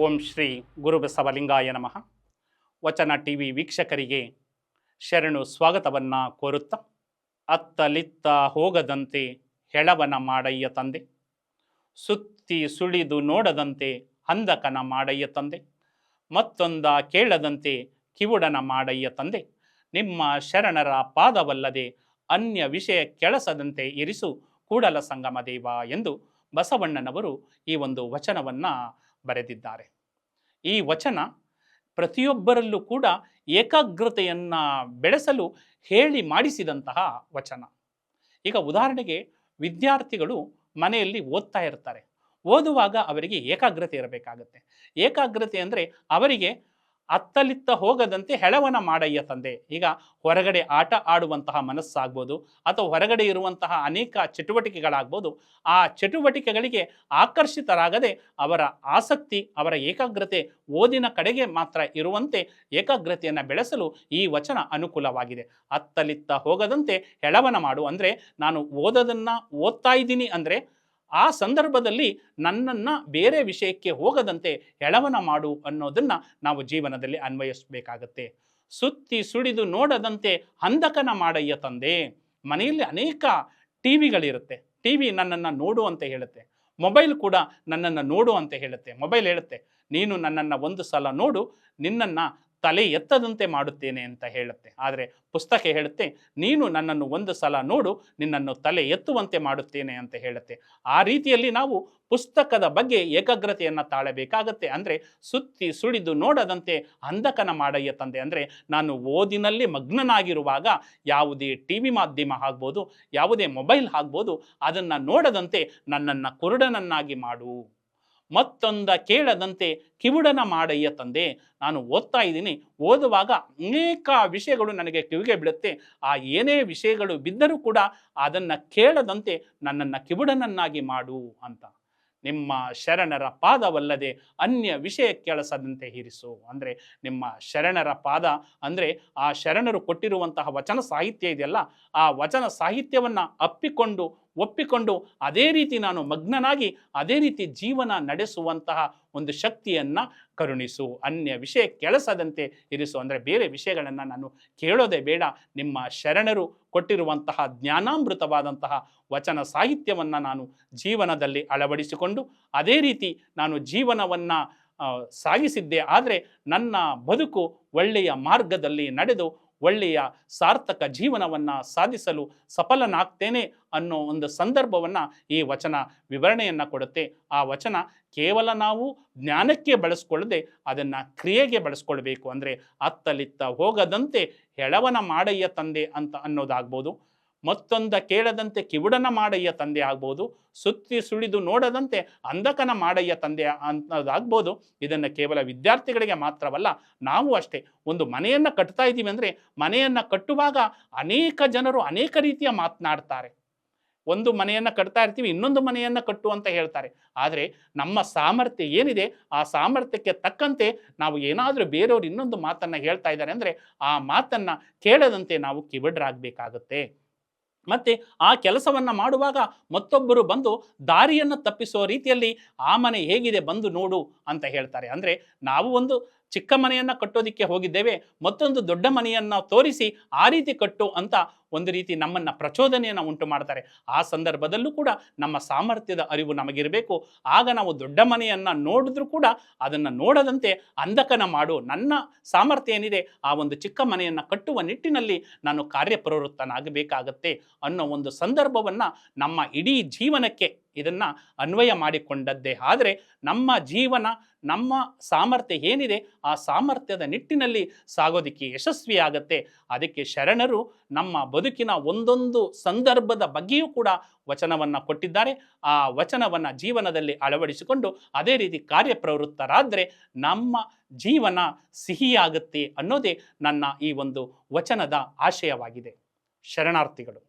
ಓಂ ಶ್ರೀ ಗುರುಬಸವಲಿಂಗಾಯ ನಮಃ. ವಚನ T V ವೀಕ್ಷಕರಿಗೆ ಶರಣು ಸ್ವಾಗತವನ್ನು ಕೋರುತ್ತ ಅತ್ತಲಿತ್ತ ಹೋಗದಂತೆ ಹೆಳವನ ಮಾಡಯ್ಯ ತಂದೆ. ಸುತ್ತಿ ಸುಳಿದು ನೋಡದಂತೆ ಹಂದಕನ ಮಾಡಯ್ಯ ತಂದೆ. ಮತ್ತೊಂದ ಕೇಳದಂತೆ ಕಿವುಡನ ಮಾಡಯ್ಯ ತಂದೆ. ನಿಮ್ಮ ಶರಣರ ಪಾದವಲ್ಲದೆ ಅನ್ಯ ವಿಷಯ ಕೆಳಸದಂತೆ ಇರಿಸು ಕೂಡಲ ಸಂಗಮ ದೇವ ಎಂದು ಬಸವಣ್ಣನವರು ಈ ಒಂದು ವಚನವನ್ನು ಬರೆದಿದ್ದಾರೆ. ಈ ವಚನ ಪ್ರತಿಯೊಬ್ಬರಲ್ಲೂ ಕೂಡ ಏಕಾಗ್ರತೆಯನ್ನು ಬೆಳೆಸಲು ಹೇಳಿ ಮಾಡಿಸಿದಂತಹ ವಚನ. ಈಗ ಉದಾಹರಣೆಗೆ ವಿದ್ಯಾರ್ಥಿಗಳು ಮನೆಯಲ್ಲಿ ಓದ್ತಾ ಇರ್ತಾರೆ. ಓದುವಾಗ ಅವರಿಗೆ ಏಕಾಗ್ರತೆ ಇರಬೇಕಾಗತ್ತೆ. ಏಕಾಗ್ರತೆ ಅಂದರೆ ಅವರಿಗೆ ಅತ್ತಲಿತ್ತ ಹೋಗದಂತೆ ಹೆಳವನ ಮಾಡಯ್ಯ ತಂದೆ. ಈಗ ಹೊರಗಡೆ ಆಟ ಆಡುವಂತಹ ಮನಸ್ಸಾಗ್ಬೋದು, ಅಥವಾ ಹೊರಗಡೆ ಇರುವಂತಹ ಅನೇಕ ಚಟುವಟಿಕೆಗಳಾಗ್ಬೋದು, ಆ ಚಟುವಟಿಕೆಗಳಿಗೆ ಆಕರ್ಷಿತರಾಗದೆ ಅವರ ಆಸಕ್ತಿ, ಅವರ ಏಕಾಗ್ರತೆ ಓದಿನ ಕಡೆಗೆ ಮಾತ್ರ ಇರುವಂತೆ ಏಕಾಗ್ರತೆಯನ್ನು ಬೆಳೆಸಲು ಈ ವಚನ ಅನುಕೂಲವಾಗಿದೆ. ಅತ್ತಲಿತ್ತ ಹೋಗದಂತೆ ಹೆಳವನ ಮಾಡು. ಅಂದರೆ ನಾನು ಓದೋದನ್ನು ಓದ್ತಾ ಇದ್ದೀನಿ ಅಂದರೆ ಆ ಸಂದರ್ಭದಲ್ಲಿ ನನ್ನನ್ನು ಬೇರೆ ವಿಷಯಕ್ಕೆ ಹೋಗದಂತೆ ಎಳವನ ಮಾಡು ಅನ್ನೋದನ್ನು ನಾವು ಜೀವನದಲ್ಲಿ ಅನ್ವಯಿಸಬೇಕಾಗತ್ತೆ. ಸುತ್ತಿ ಸುಡಿದು ನೋಡದಂತೆ ಹಂದಕನ ಮಾಡಯ್ಯ ತಂದೆ. ಮನೆಯಲ್ಲಿ ಅನೇಕ ಟಿ ವಿಗಳಿರುತ್ತೆ ಟಿ ವಿ ನನ್ನನ್ನು ನೋಡು ಅಂತ ಹೇಳುತ್ತೆ. ಮೊಬೈಲ್ ಕೂಡ ನನ್ನನ್ನು ನೋಡು ಅಂತ ಹೇಳುತ್ತೆ. ಮೊಬೈಲ್ ಹೇಳುತ್ತೆ. ನೀನು ನನ್ನನ್ನು ಒಂದು ಸಲ ನೋಡು, ನಿನ್ನನ್ನು ತಲೆ ಎತ್ತದಂತೆ ಮಾಡುತ್ತೇನೆ ಅಂತ ಹೇಳುತ್ತೆ. ಆದರೆ ಪುಸ್ತಕ ಹೇಳುತ್ತೆ, ನೀನು ನನ್ನನ್ನು ಒಂದು ಸಲ ನೋಡು, ನಿನ್ನನ್ನು ತಲೆ ಎತ್ತುವಂತೆ ಮಾಡುತ್ತೇನೆ ಅಂತ ಹೇಳುತ್ತೆ. ಆ ರೀತಿಯಲ್ಲಿ ನಾವು ಪುಸ್ತಕದ ಬಗ್ಗೆ ಏಕಾಗ್ರತೆಯನ್ನು ತಾಳಬೇಕಾಗತ್ತೆ. ಅಂದರೆ ಸುತ್ತಿ ಸುಳಿದು ನೋಡದಂತೆ ಅಂಧಕನ ಮಾಡಯ್ಯ ತಂದೆ. ಅಂದರೆ ನಾನು ಓದಿನಲ್ಲಿ ಮಗ್ನನಾಗಿರುವಾಗ ಯಾವುದೇ ಟಿ ವಿ ಮಾಧ್ಯಮ ಆಗ್ಬೋದು, ಯಾವುದೇ ಮೊಬೈಲ್ ಆಗ್ಬೋದು, ಅದನ್ನು ನೋಡದಂತೆ ನನ್ನನ್ನು ಕುರುಡನನ್ನಾಗಿ ಮಾಡು. ಮತ್ತೊಂದ ಕೇಳದಂತೆ ಕಿವುಡನ ಮಾಡಯ್ಯ ತಂದೆ. ನಾನು ಓದ್ತಾ ಇದ್ದೀನಿ. ಓದುವಾಗ ಅನೇಕ ವಿಷಯಗಳು ನನಗೆ ಕಿವಿಗೆ ಬಿಡುತ್ತೆ ಆ ಏನೇ ವಿಷಯಗಳು ಬಿದ್ದರೂ ಕೂಡ ಅದನ್ನು ಕೇಳದಂತೆ ನನ್ನನ್ನು ಕಿವುಡನನ್ನಾಗಿ ಮಾಡು ಅಂತ. ನಿಮ್ಮ ಶರಣರ ಪಾದವಲ್ಲದೆ ಅನ್ಯ ವಿಷಯ ಕೆಳಸದಂತೆ ಇರಿಸು ಅಂದರೆ ನಿಮ್ಮ ಶರಣರ ಪಾದ, ಅಂದರೆ ಆ ಶರಣರು ಕೊಟ್ಟಿರುವಂತಹ ವಚನ ಸಾಹಿತ್ಯ ಇದೆಯಲ್ಲ, ಆ ವಚನ ಸಾಹಿತ್ಯವನ್ನು ಅಪ್ಪಿಕೊಂಡು ಒಪ್ಪಿಕೊಂಡು ಅದೇ ರೀತಿ ನಾನು ಮಗ್ನನಾಗಿ ಅದೇ ರೀತಿ ಜೀವನ ನಡೆಸುವಂತಹ ಒಂದು ಶಕ್ತಿಯನ್ನು ಕರುಣಿಸು. ಅನ್ಯ ವಿಷಯ ಕೆಲಸದಂತೆ ಇರಿಸು. ಅಂದರೆ ಬೇರೆ ವಿಷಯಗಳನ್ನು ನಾನು ಕೇಳೋದೇ ಬೇಡ. ನಿಮ್ಮ ಶರಣರು ಕೊಟ್ಟಿರುವಂತಹ ಜ್ಞಾನಾಮೃತವಾದಂತಹ ವಚನ ಸಾಹಿತ್ಯವನ್ನು ನಾನು ಜೀವನದಲ್ಲಿ ಅಳವಡಿಸಿಕೊಂಡು ಅದೇ ರೀತಿ ನಾನು ಜೀವನವನ್ನು ಸಾಗಿಸಿದ್ದೆ. ಆದರೆ ನನ್ನ ಬದುಕು ಒಳ್ಳೆಯ ಮಾರ್ಗದಲ್ಲಿ ನಡೆದು ಒಳ್ಳೆಯ ಸಾರ್ಥಕ ಜೀವನವನ್ನು ಸಾಧಿಸಲು ಸಫಲನಾಗ್ತೇನೆ ಅನ್ನೋ ಒಂದು ಸಂದರ್ಭವನ್ನು ಈ ವಚನ ವಿವರಣೆಯನ್ನು ಕೊಡುತ್ತೆ. ಆ ವಚನ ಕೇವಲ ನಾವು ಜ್ಞಾನಕ್ಕೆ ಬಳಸ್ಕೊಳ್ಳದೆ ಅದನ್ನು ಕ್ರಿಯೆಗೆ ಬಳಸ್ಕೊಳ್ಬೇಕು. ಅಂದರೆ ಅತ್ತಲಿತ್ತ ಹೋಗದಂತೆ ಹೆಳವನ ಮಾಡಯ್ಯ ತಂದೆ ಅಂತ ಅನ್ನೋದಾಗ್ಬೋದು. ಮತ್ತೊಂದ ಕೇಳದಂತೆ ಕಿವುಡನ ಮಾಡಯ್ಯ ತಂದೆ ಆಗ್ಬೋದು, ಸುತ್ತಿ ಸುಳಿದು ನೋಡದಂತೆ ಅಂಧಕನ ಮಾಡಯ್ಯ ತಂದೆ ಅನ್ನೋದಾಗ್ಬೋದು. ಇದನ್ನು ಕೇವಲ ವಿದ್ಯಾರ್ಥಿಗಳಿಗೆ ಮಾತ್ರವಲ್ಲ, ನಾವು ಅಷ್ಟೇ ಒಂದು ಮನೆಯನ್ನು ಕಟ್ತಾ ಇದ್ದೀವಿ ಅಂದರೆ ಮನೆಯನ್ನು ಕಟ್ಟುವಾಗ ಅನೇಕ ಜನರು ಅನೇಕ ರೀತಿಯ ಮಾತನಾಡ್ತಾರೆ. ಒಂದು ಮನೆಯನ್ನು ಕಟ್ತಾ ಇರ್ತೀವಿ, ಇನ್ನೊಂದು ಮನೆಯನ್ನು ಕಟ್ಟು ಅಂತ ಹೇಳ್ತಾರೆ. ಆದರೆ ನಮ್ಮ ಸಾಮರ್ಥ್ಯ ಏನಿದೆ, ಆ ಸಾಮರ್ಥ್ಯಕ್ಕೆ ತಕ್ಕಂತೆ ನಾವು ಏನಾದರೂ ಬೇರೆಯವರು ಇನ್ನೊಂದು ಮಾತನ್ನು ಹೇಳ್ತಾ ಇದ್ದಾರೆ ಅಂದರೆ ಆ ಮಾತನ್ನು ಕೇಳದಂತೆ ನಾವು ಕಿವಿಡ್ರಾಗಬೇಕಾಗುತ್ತೆ. ಮತ್ತು ಆ ಕೆಲಸವನ್ನು ಮಾಡುವಾಗ ಮತ್ತೊಬ್ಬರು ಬಂದು ದಾರಿಯನ್ನು ತಪ್ಪಿಸುವ ರೀತಿಯಲ್ಲಿ ಆ ಮನೆ ಹೇಗಿದೆ ಬಂದು ನೋಡು ಅಂತ ಹೇಳ್ತಾರೆ. ಅಂದರೆ ನಾವು ಒಂದು ಚಿಕ್ಕ ಮನೆಯನ್ನು ಕಟ್ಟೋದಿಕ್ಕೆ ಹೋಗಿದ್ದೇವೆ, ಮತ್ತೊಂದು ದೊಡ್ಡ ಮನೆಯನ್ನು ತೋರಿಸಿ ಆ ರೀತಿ ಕಟ್ಟು ಅಂತ ಒಂದು ರೀತಿ ನಮ್ಮನ್ನು ಪ್ರಚೋದನೆಯನ್ನು ಉಂಟು ಮಾಡ್ತಾರೆ. ಆ ಸಂದರ್ಭದಲ್ಲೂ ಕೂಡ ನಮ್ಮ ಸಾಮರ್ಥ್ಯದ ಅರಿವು ನಮಗಿರಬೇಕು. ಆಗ ನಾವು ದೊಡ್ಡ ಮನೆಯನ್ನು ನೋಡಿದ್ರೂ ಕೂಡ ಅದನ್ನು ನೋಡದಂತೆ ಅಂಧಕನ ಮಾಡು ನನ್ನ ಸಾಮರ್ಥ್ಯ ಏನಿದೆ, ಆ ಒಂದು ಚಿಕ್ಕ ಮನೆಯನ್ನು ಕಟ್ಟುವ ನಿಟ್ಟಿನಲ್ಲಿ ನಾನು ಕಾರ್ಯಪ್ರವೃತ್ತನಾಗಬೇಕಾಗತ್ತೆ ಅನ್ನೋ ಒಂದು ಸಂದರ್ಭವನ್ನು ನಮ್ಮ ಇಡೀ ಜೀವನಕ್ಕೆ ಇದನ್ನು ಅನ್ವಯ ಮಾಡಿಕೊಂಡದ್ದೇ ಆದರೆ ನಮ್ಮ ಜೀವನ, ನಮ್ಮ ಸಾಮರ್ಥ್ಯ ಏನಿದೆ, ಆ ಸಾಮರ್ಥ್ಯದ ನಿಟ್ಟಿನಲ್ಲಿ ಸಾಗೋದಿಕ್ಕೆ ಯಶಸ್ವಿಯಾಗತ್ತೆ. ಅದಕ್ಕೆ ಶರಣರು ನಮ್ಮ ಬದುಕಿನ ಒಂದೊಂದು ಸಂದರ್ಭದ ಬಗ್ಗೆಯೂ ಕೂಡ ವಚನವನ್ನು ಕೊಟ್ಟಿದ್ದಾರೆ. ಆ ವಚನವನ್ನು ಜೀವನದಲ್ಲಿ ಅಳವಡಿಸಿಕೊಂಡು ಅದೇ ರೀತಿ ಕಾರ್ಯಪ್ರವೃತ್ತರಾದರೆ ನಮ್ಮ ಜೀವನ ಸಿಹಿಯಾಗುತ್ತೆ ಅನ್ನೋದೇ ನನ್ನ ಈ ಒಂದು ವಚನದ ಆಶಯವಾಗಿದೆ. ಶರಣಾರ್ಥಿಗಳು.